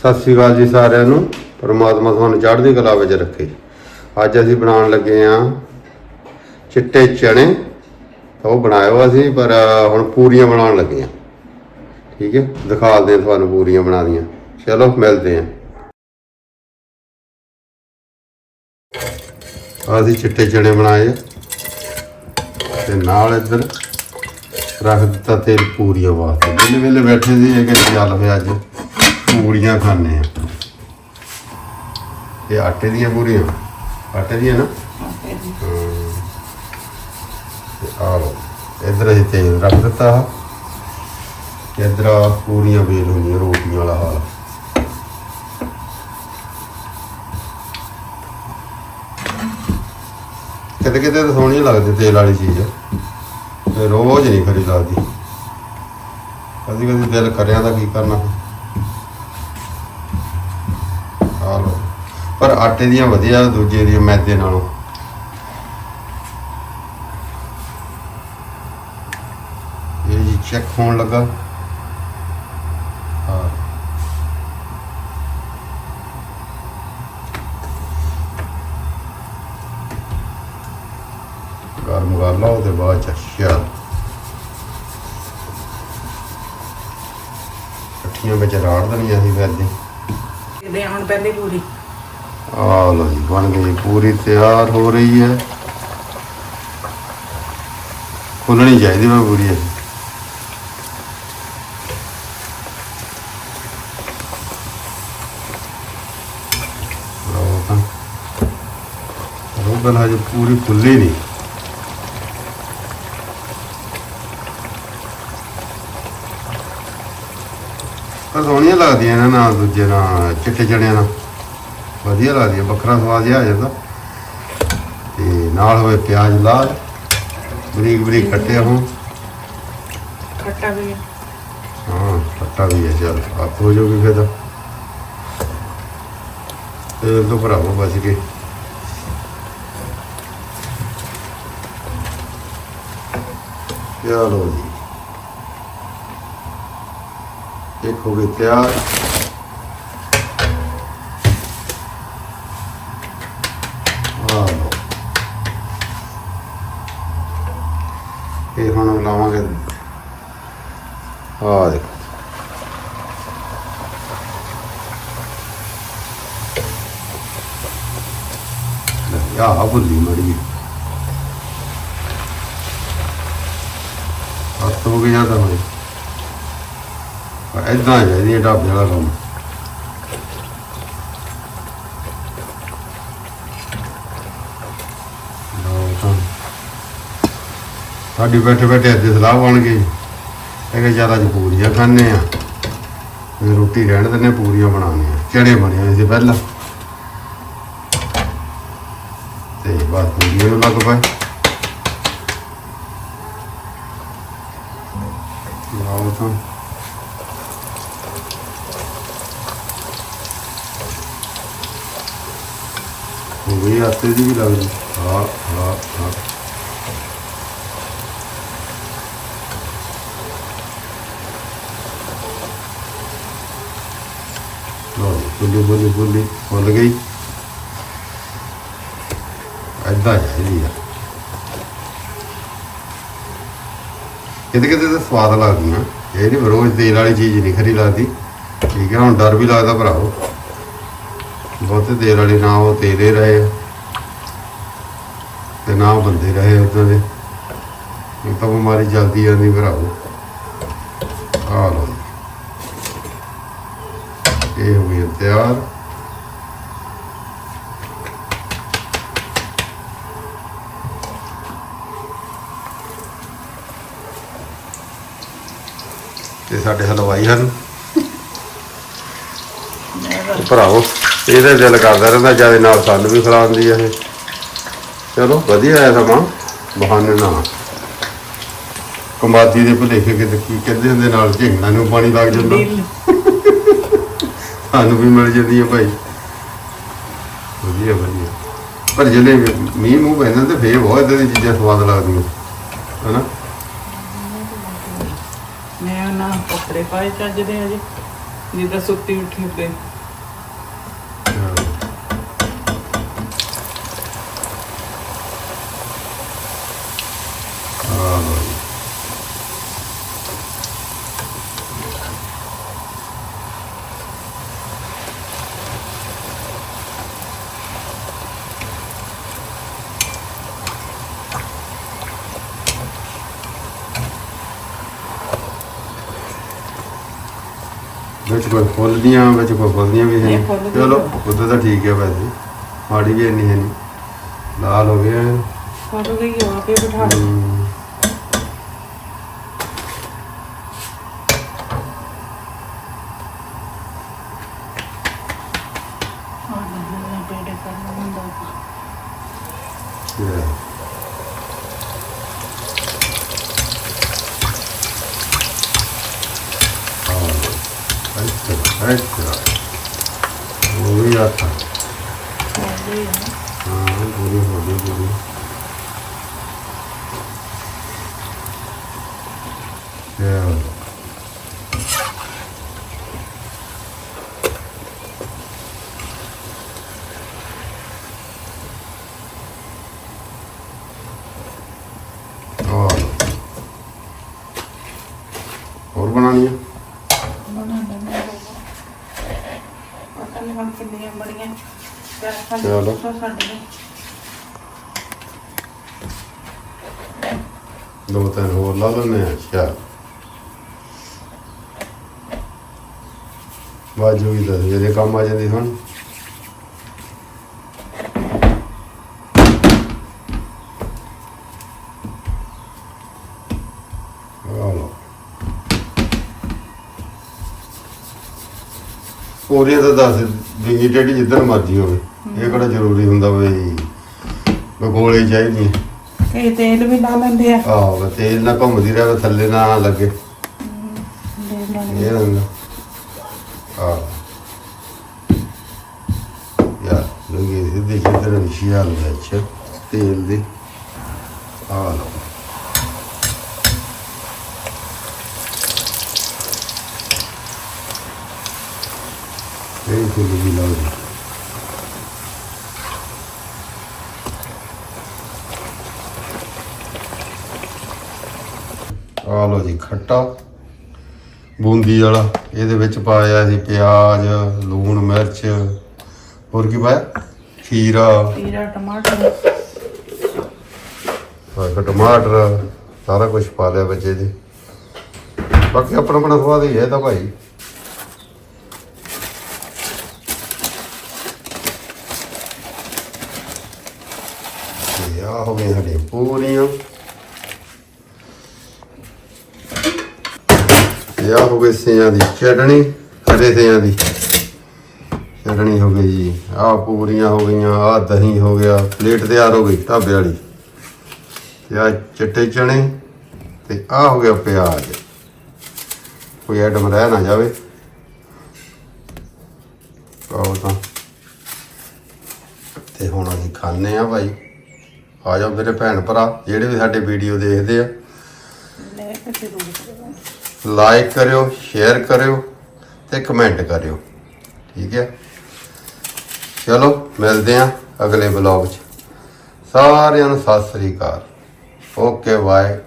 ਸਤਿ ਸ੍ਰੀ ਅਕਾਲ ਜੀ ਸਾਰਿਆਂ ਨੂੰ। ਪਰਮਾਤਮਾ ਤੁਹਾਨੂੰ ਚੜ੍ਹਦੀ ਕਲਾ ਵਿੱਚ ਰੱਖੇ। ਅੱਜ ਅਸੀਂ ਬਣਾਉਣ ਲੱਗੇ ਆ ਚਿੱਟੇ ਚਣੇ ਤਾਂ ਉਹ ਬਣਾਇਆ ਅਸੀਂ, ਪਰ ਹੁਣ ਪੂਰੀਆਂ ਬਣਾਉਣ ਲੱਗੇ ਆ ਠੀਕ ਹੈ? ਦਿਖਾਲਦੇ ਆ ਤੁਹਾਨੂੰ ਪੂਰੀਆਂ ਬਣਾ ਦੀਆਂ। ਚਲੋ, ਮਿਲਦੇ ਆ ਆਹ ਅਸੀਂ ਚਿੱਟੇ ਚਣੇ ਬਣਾਏ ਆ। ਤੇ ਨਾਲ ਇੱਧਰ ਰੱਖ ਦਿੱਤਾ ਤੇਲ ਪੂਰੀਆਂ ਵਾਸਤੇ ਵੇਲੇ ਵੇਲੇ ਬੈਠੇ ਸੀ, ਇਹ ਕਿ ਚੱਲ ਪਿਆ ਅੱਜ? ਪੂਰੀਆਂ ਖਾਣੇ ਆ। ਇਹ ਆਟੇ ਦੀਆਂ ਪੂਰੀਆਂ ਆਟੇ ਦੀਆਂ ਨਾ। ਤੇ ਆ ਲਓ ਇੱਧਰ ਅਸੀਂ ਤੇਲ ਰੱਖ ਦਿੱਤਾ ਇੱਧਰ ਪੂਰੀਆਂ ਵੇਲ ਹੁੰਦੀਆਂ ਰੋਟੀਆਂ ਵਾਲਾ ਹਾਲ। ਕਿਤੇ ਕਿਤੇ ਤਾਂ ਸੋਹਣੀ ਲੱਗਦੀ ਤੇਲ ਵਾਲੀ ਚੀਜ਼। ਤੇ ਰੋਜ਼ ਨਹੀਂ ਖਰੀ ਲੱਗਦੀ। ਕਦੀ ਕਦੀ ਦਿਲ ਕਰਿਆ ਤਾਂ ਕੀ ਕਰਨਾ? ਆ ਲਓ ਪਰ ਆਟੇ ਦੀਆਂ ਵਧੀਆ, ਦੂਜੇ ਦੀਆਂ ਮੈਦੇ ਨਾਲੋਂ। ਇਹ ਜੀ ਚੈੱਕ ਹੋਣ ਲੱਗਾ। ਗਰਮ ਕਰ ਲਓ, ਉਹਦੇ ਬਾਅਦ ਚ ਅੱਛਾ। ਇਕੱਠੀਆਂ ਵਿੱਚ ਰਾੜ ਦੇਣੀਆਂ ਸੀ ਵੈਦੇ ਦੇ ਹੁਣ ਪਹਿਲੇ ਪੂਰੀ। ਆ ਲੋ ਜੀ, ਬਣ ਗਈ ਪੂਰੀ, ਤਿਆਰ ਹੋ ਰਹੀ ਹੈ। ਖੁੱਲਣੀ ਚਾਹੀਦੀ ਮੈਂ ਪੂਰੀ ਇਹ। ਲਓ ਤਾਂ। ਰੋਗਨ ਹਜੇ ਪੂਰੀ ਖੁੱਲੀ ਨਹੀਂ। ਪਰ ਸੋਹਣੀਆਂ ਲੱਗਦੀਆਂ ਇਹਨਾਂ ਨਾਲ ਦੂਜੇ ਨਾਲ ਚਿੱਟੇ ਚਣਿਆਂ ਨਾਲ। ਵਧੀਆ ਲੱਗਦੀ ਹੈ ਵੱਖਰਾ ਸਵਾਦ ਜਿਹਾ ਆ ਜਾਂਦਾ। ਤੇ ਨਾਲ ਹੋਵੇ ਪਿਆਜ਼ ਲਾਲ। ਬਰੀਕ ਬਰੀਕ ਕੱਟਿਆ ਹੋ ਖੱਟਾ ਵੀ ਹੈ। ਖੱਟਾ ਵੀ ਹੈ ਚਲ ਆਪ ਹੋ ਜਾਊਗੀ ਫਿਰ ਤਾਂ। ਤੇ ਤੋਂ ਭਰਾਵੋ ਬਚ ਗਏ। ਚਲੋ ਜੀ। ਇੱਕ ਹੋ ਗਈ ਤਿਆਰ। ਇਹ ਹੁਣ ਲਾਵਾਂਗੇ। ਆ ਦੇਖੋ। ਆ ਬੁੱਲੀ ਮੜੀ ਹੱਥ ਹੋ ਗਿਆ ਤਾਂ ਹੋਏ ਚਾਹੀਦੀ ਹੈ ਢਾਬੇ ਵਾਲਾ ਕੰਮ ਸਾਡੀ ਬੈਠੇ ਬੈਠੇ ਅੱਜ ਸਲਾਹ ਬਣ ਗਈ। ਇਹ ਕਿ ਜ਼ਿਆਦਾ ਅੱਜ ਪੂਰੀਆਂ ਖਾਣੇ ਆ। ਰੋਟੀ ਰਹਿਣ ਦਿੰਦੇ ਪੂਰੀਆਂ ਬਣਾਉਣੀਆਂ ਆ। ਚਣੇ ਬਣੇ ਹੋਏ ਸੀ ਪਹਿਲਾਂ। ਤੇ ਬਾਅਦ ਪੂਰੀਆਂ ਨੂੰ ਲੱਗ ਪਏ। ਲਾਓ ਤਾਂ। ਹੋ ਗਈ, ਆਟੇ ਦੀ ਵੀ ਲੱਗਦੀ ਹਾਂ ਹਾਂ ਹਾਂ। ਲਓ, ਬੁੱਲੀ ਬੁੱਲੀ ਬੁੱਲੀ, ਫੁੱਲ ਗਈ। ਐਦਾਂ ਚਾਹੀਦੀ ਆ ਕਿਤੇ ਕਿਤੇ ਤਾਂ ਸਵਾਦ ਲੱਗਦੀਆਂ ਇਹ ਨਹੀਂ ਰੋਜ਼ ਤੇਲ ਵਾਲੀ ਚੀਜ਼ ਨਹੀਂ ਖਰੀ ਲੱਗਦੀ। ਠੀਕ ਹੈ ਹੁਣ ਡਰ ਵੀ ਲੱਗਦਾ ਭਰਾਓ ਬਹੁਤੇ ਤੇਲ ਵਾਲੀ ਨਾ ਉਹ ਤੇਲੇ ਰਹੇ ਤੇ ਨਾ ਬੰਦੇ ਰਹੇ ਉਦਾਂ ਦੇ। ਇਹ ਤਾਂ ਬਿਮਾਰੀ ਜਲਦੀ ਆਉਂਦੀ ਭਰਾਓ ਆ ਜੀ। ਇਹ ਹੋ ਗਈ ਤਿਆਰ। ਤੇ ਸਾਡੇ ਹਲਵਾਈ ਹਨ। ਭਰਾਓ ਇਹਦੇ ਦਿਲ ਕਰਦਾ ਰਹਿੰਦਾ ਜ਼ਿਆਦਾ ਨਾਲ ਸਾਨੂੰ ਵੀ ਖਿਲਾਉਂਦੀ ਆ ਇਹ। ਚਲੋ ਵਧੀਆ ਹੈ ਸਮਾਂ। ਬਹਾਨੇ ਨਾਲ। ਕਮਾਦੀ ਦੇ ਭੁਲੇਖੇ ਕਿਤੇ ਕੀ ਕਹਿੰਦੇ ਹੁੰਦੇ ਨਾਲ ਝਿੰਗਣਾ ਨੂੰ ਪਾਣੀ ਲੱਗ ਜਾਂਦਾ। ਸਾਨੂੰ ਵੀ ਮਿਲ ਜਾਂਦੀ ਹੈ ਭਾਈ। ਵਧੀਆ ਵਧੀਆ। ਪਰ ਜਿਹੜੇ ਮੀਂਹ ਮੂੰਹ ਪੈਂਦਾ ਤੇ ਫੇਰ ਬਹੁਤ ਇਦਾਂ ਦੀਆਂ ਚੀਜ਼ਾਂ ਸਵਾਦ ਲੱਗਦੀਆਂ। ਹਨਾ? ਮੈਂ ਨਾ ਕੱਪੜੇ ਪਾਏ ਚੱਜਦੇ ਅਜੇ ਜਿੱਦਾਂ ਸੁੱਤੀ ਉੱਠੀ ਤੇ। ਵਿੱਚ ਕੋਈ ਫੁੱਲਦੀਆਂ ਵਿੱਚ ਕੋਈ ਫੁੱਲਦੀਆਂ ਵੀ ਨਹੀਂ, ਹੈ ਫੁੱਲ ਚਲੋ ਵੀ ਉਦੋਂ ਤਾਂ ਠੀਕ ਹੈ ਵੈਸੇ ਮਾੜੀ ਵੀ ਇੰਨੀ ਹੈ ਨਹੀਂ। ਲਾਲ ਹੋ ਗਿਆ ਫੋਟੋ ਗਈ ਆਪੇ ਬਿਠਾ ਦੇ ਹਮ, ਹਾਂ ਨਹੀਂ ਪੇੜੇ ਕਰਨਾ ਹੁੰਦਾ yeah. ਹਾਂ ਇੱਥੇ ਉਹ ਵੀ ਆਤਾ ਹਾਂ ਹੋਰ ਬਣਾ ਹੈ ਚਲੋ। ਦੋ ਤਿੰਨ ਹੋਰ ਲਾ ਲੈਣੇ ਆ ਅੱਛਾ ਬਾਜੂ ਵੀ ਦੱਸ ਜਿਹੜੇ ਕੰਮ ਆ ਜਾਂਦੀ ਹੁਣ ਆ ਤਾਂ ਦੱਸ ਵੀ ਜਿਹੜੀ ਜਿੱਧਰ ਮਰਜ਼ੀ ਹੋਵੇ ਇਹ ਕਿਹੜਾ ਜ਼ਰੂਰੀ ਹੁੰਦਾ ਵੀ ਬਗੋਲੇ ਚਾਹੀਦੀ ਕਈ ਤੇਲ ਵੀ ਲਾ ਲੈਂਦੇ ਆ। ਆਹ ਤੇਲ ਨਾ ਘੁੰਮਦੀ ਰਹੇ ਥੱਲੇ ਨਾ ਲੱਗੇ। ਦੇਖ ਲੈਂਦੇ ਇਹ ਰੰਗ ਆ ਯਾਰ ਲੰਗੇ ਸਿੱਧੇ ਜਿੱਧਰ ਵਿਸ਼ਿਆਲ ਵਿੱਚ ਤੇਲ ਦੀ। ਆ ਲਓ। ਇਹ ਫੁੱਲ ਵੀ ਲਾਓ ਆ ਲਓ ਜੀ ਖੱਟਾ। ਬੂੰਦੀ ਵਾਲਾ ਇਹਦੇ ਵਿੱਚ ਪਾਇਆ ਸੀ ਪਿਆਜ਼ ਲੂਣ ਮਿਰਚ। ਹੋਰ ਕੀ ਪਾਇਆ? ਖੀਰਾ। ਖੀਰਾ ਟਮਾਟਰ। ਇੱਕ ਟਮਾਟਰ ਸਾਰਾ ਕੁਝ ਪਾ ਲਿਆ ਵਿੱਚ ਇਹਦੇ ਬਾਕੀ ਆਪਣਾ ਆਪਣਾ ਸਵਾਦ ਹੀ ਹੈ ਤਾਂ ਭਾਈ। ਆ ਹੋ ਗਏ ਸਾਡੇ ਪੂਰੀਆਂ। ਇਹ ਆ ਹੋ ਗਈ ਸੇਆਂ ਦੀ ਚਟਣੀ ਹਰੇ ਸੇਆਂ ਦੀ। ਚਟਣੀ ਹੋ ਗਈ ਜੀ ਆ ਪੂਰੀਆਂ ਹੋ ਗਈਆਂ ਆ ਦਹੀਂ ਹੋ ਗਿਆ, ਪਲੇਟ ਤਿਆਰ ਹੋ ਗਈ ਢਾਬੇ ਵਾਲੀ। ਤੇ ਆ ਚਿੱਟੇ ਚਣੇ ਤੇ ਆ ਹੋ ਗਿਆ ਪਿਆਜ਼। ਕੋਈ ਐਟਮ ਰਹਿ ਨਾ ਜਾਵੇ। ਆਓ ਤਾਂ। ਤੇ ਹੁਣ ਅਸੀਂ ਖਾਣੇ ਆ ਭਾਈ। ਆ ਜਾਓ ਮੇਰੇ ਭੈਣ ਭਰਾ, ਜਿਹੜੇ ਵੀ ਸਾਡੇ ਵੀਡੀਓ ਦੇਖਦੇ ਆ। ਲਾਈਕ ਕਰਿਓ, ਸ਼ੇਅਰ ਕਰਿਓ ਤੇ ਕਮੈਂਟ ਕਰਿਓ। ਠੀਕ ਹੈ? ਚਲੋ, ਮਿਲਦੇ ਆ ਅਗਲੇ ਬਲੌਗ 'ਚ। ਸਾਰਿਆਂ ਨੂੰ ਸਤਿ ਸ੍ਰੀ ਅਕਾਲ। Okay, bye.